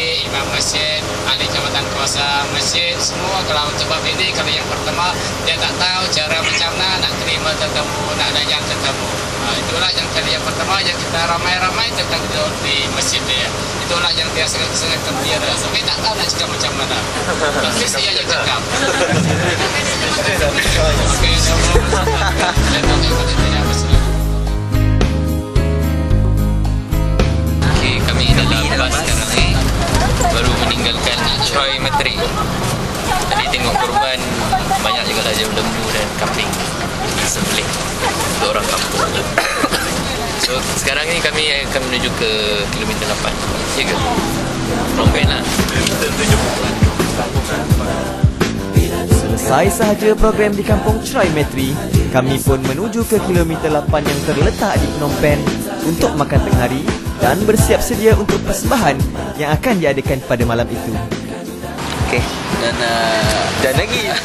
Haji, Imam Masjid, ahli jabatan kuasa masjid, semua kalau sebab ini kalau yang pertama dia tak tahu cara macam mana nak terima tetamu, nak layan tetamu. Ha, itulah yang kali yang pertama yang kita ramai-ramai tentang duduk di masjid dia. Itulah yang dia sangat-sangat gembira. Tapi tak tahu nak cakap macam mana. Tapi saya yang cakap. Okey. Dan tak tahu meninggalkan Troy Metri. Tadi tengok korban banyak juga lah jauh lembu dan kambing disembelih untuk orang kampung. So sekarang ni kami akan menuju ke kilometer 8. Ya ke? Rompen lah. Selesai sahaja program di Kampung Troy Metri, kami pun menuju ke kilometer 8 yang terletak di Phnom Penh untuk makan tengah hari dan bersiap sedia untuk persembahan yang akan diadakan pada malam itu. Okey. Dan uh, dan lagi.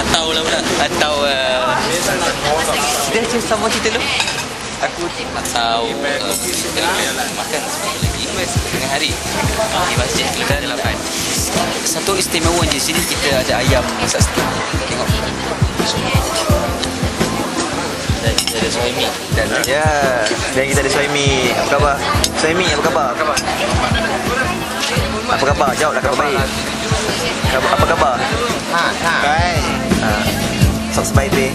atau lah pula. Atau uh, Sudah macam sama kita dulu. Aku atau uh, kita nak makan lagi tengah hari di masjid kilometer 8. Satu istimewa di sini kita ada ayam masak steam. Tengok. Dan kita ada suami. Dan ya, dan kita ada Suhaimi. Apa khabar? Suhaimi, apa khabar? Apa khabar? Apa khabar? Jawablah khabar baik. Khabar, apa khabar? Ha, ha. Baik. Ha. Sok sebaik deh.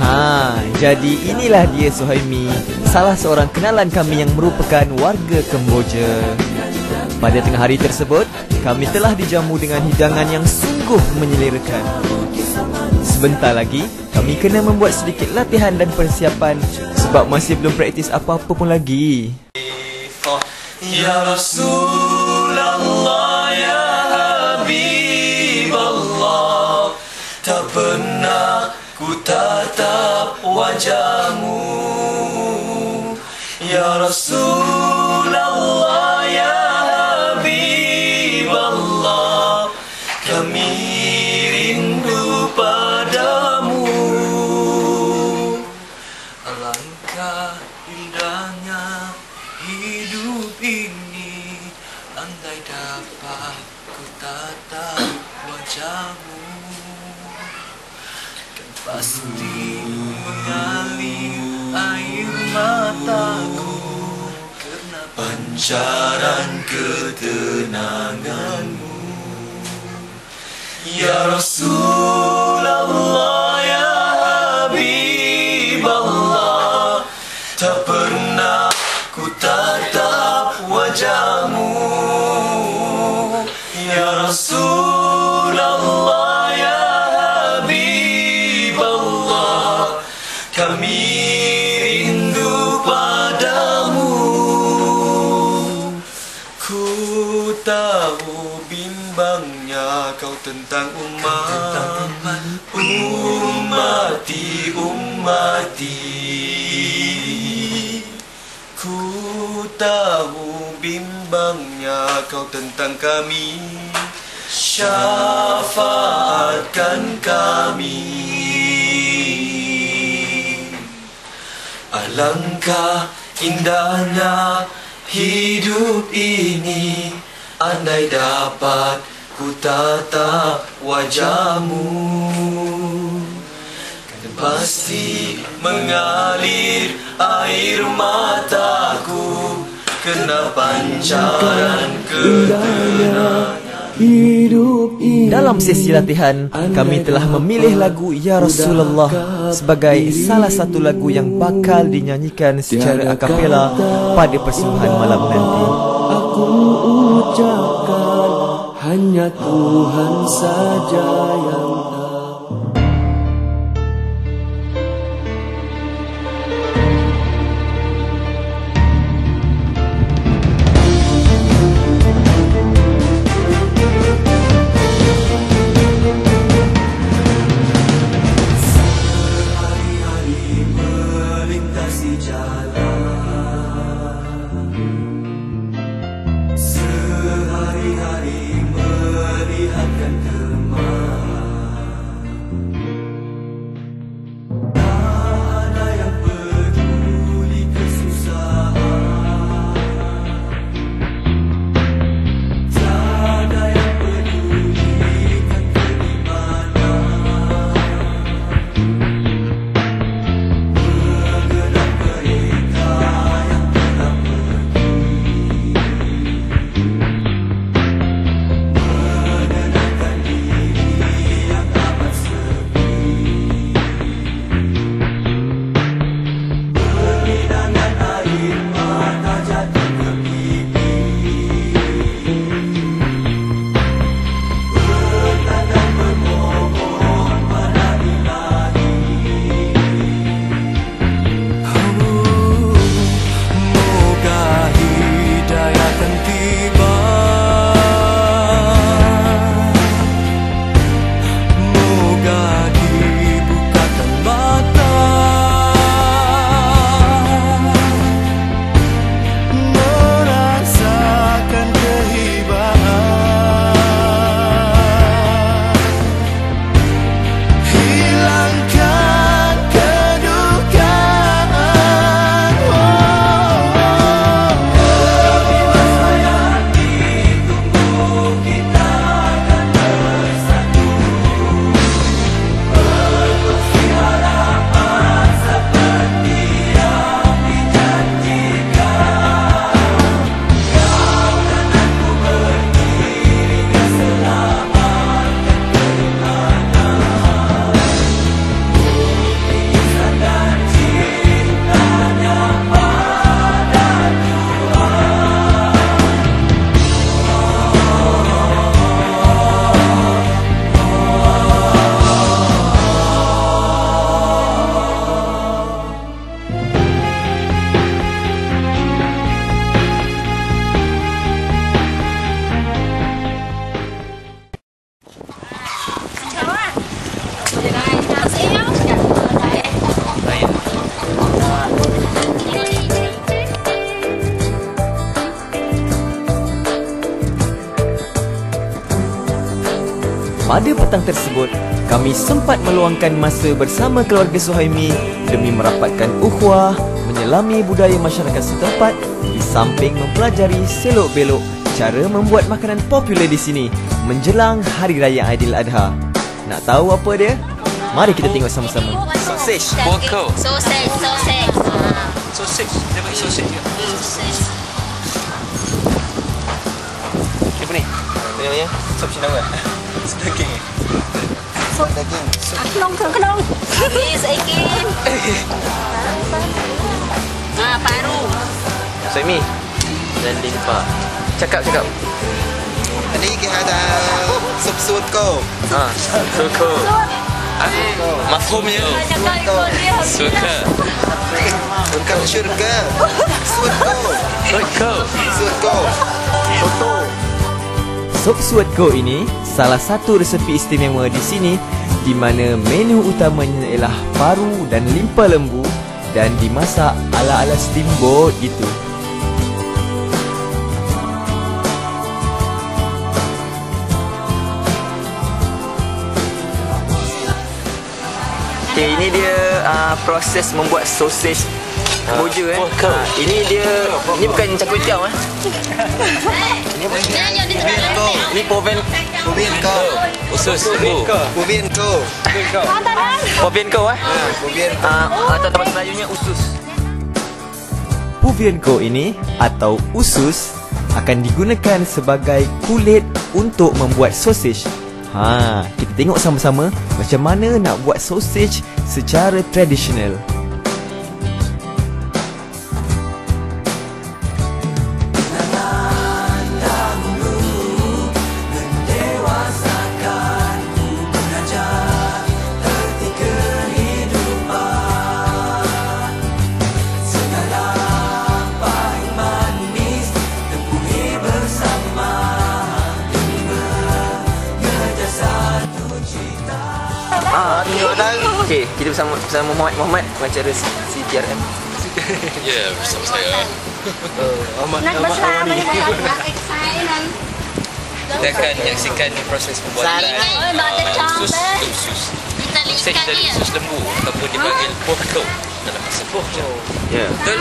Ha, jadi inilah dia Suhaimi, salah seorang kenalan kami yang merupakan warga Kemboja. Pada tengah hari tersebut, kami telah dijamu dengan hidangan yang sungguh menyelerakan. Sebentar lagi, kami kena membuat sedikit latihan dan persiapan sebab masih belum praktis apa-apa pun lagi. Ya Rasulullah ya Habiballah Tak pernah ku tatap wajahmu Ya Rasulullah hidup ini Andai dapat ku tatap wajahmu. Kan pasti mengalir air mataku Kerana pancaran ketenanganmu. Ya Rasulullah tentang umat Umati, umati. Ku tahu bimbangnya kau tentang kami. Syafaatkan kami. Alangkah indahnya hidup ini Andai dapat ku tatap wajahmu. Kan pasti mengalir air mataku. Kena pancaran ketenangan. Dalam sesi latihan, kami telah memilih lagu Ya Rasulullah sebagai salah satu lagu yang bakal dinyanyikan secara akapela pada persembahan malam nanti. Aku ucapkan hanya Tuhan saja yang Pada petang tersebut, kami sempat meluangkan masa bersama keluarga Suhaimi demi merapatkan ukhuwah, menyelami budaya masyarakat setempat di samping mempelajari selok-belok cara membuat makanan popular di sini menjelang Hari Raya Aidiladha. Nak tahu apa dia? Mari kita tengok sama-sama. Sausage. Boko. Sausage, sausage. Sausage. Dia bagi sausage juga. sausage. Apa ni? Namanya? Sop Cina Daging. Sop daging. Kelong, kelong, kelong. Yes, again. Ah, paru. Suhaimi. Dan limpa. Cakap, cakap. Ini kita ada sup ko. Ha. Suka. Mafhumnya. Cakap ikut dia. Suka. Bukan syurga. Ko. Suka. Sup ko. Soto. Sop suet go ini salah satu resepi istimewa di sini di mana menu utamanya ialah paru dan limpa lembu dan dimasak ala-ala steamboat gitu. Okay, ini dia uh, proses membuat sausage Kemboja eh. Ha, ini dia ini bukan cakwe tiao eh. Jadi terlalu. Ini poven Bubin ko. Usus lembu. Bubin ko. poven kau eh. Bubin Ah, atau tempat Melayunya usus. Puvienko ini atau usus akan digunakan sebagai kulit untuk membuat sausage. Ha, kita tengok sama-sama macam mana nak buat sausage secara tradisional. Bersama bersama Muhammad Muhammad pengacara CTRM. Ya, bersama saya. Nak besar boleh nak excited. Kita akan menyaksikan proses pembuatan Oh, kecam sus sus. Kita dari dia. sus lembu ataupun dipanggil pork dalam bahasa Bohjo. Ya. Betul?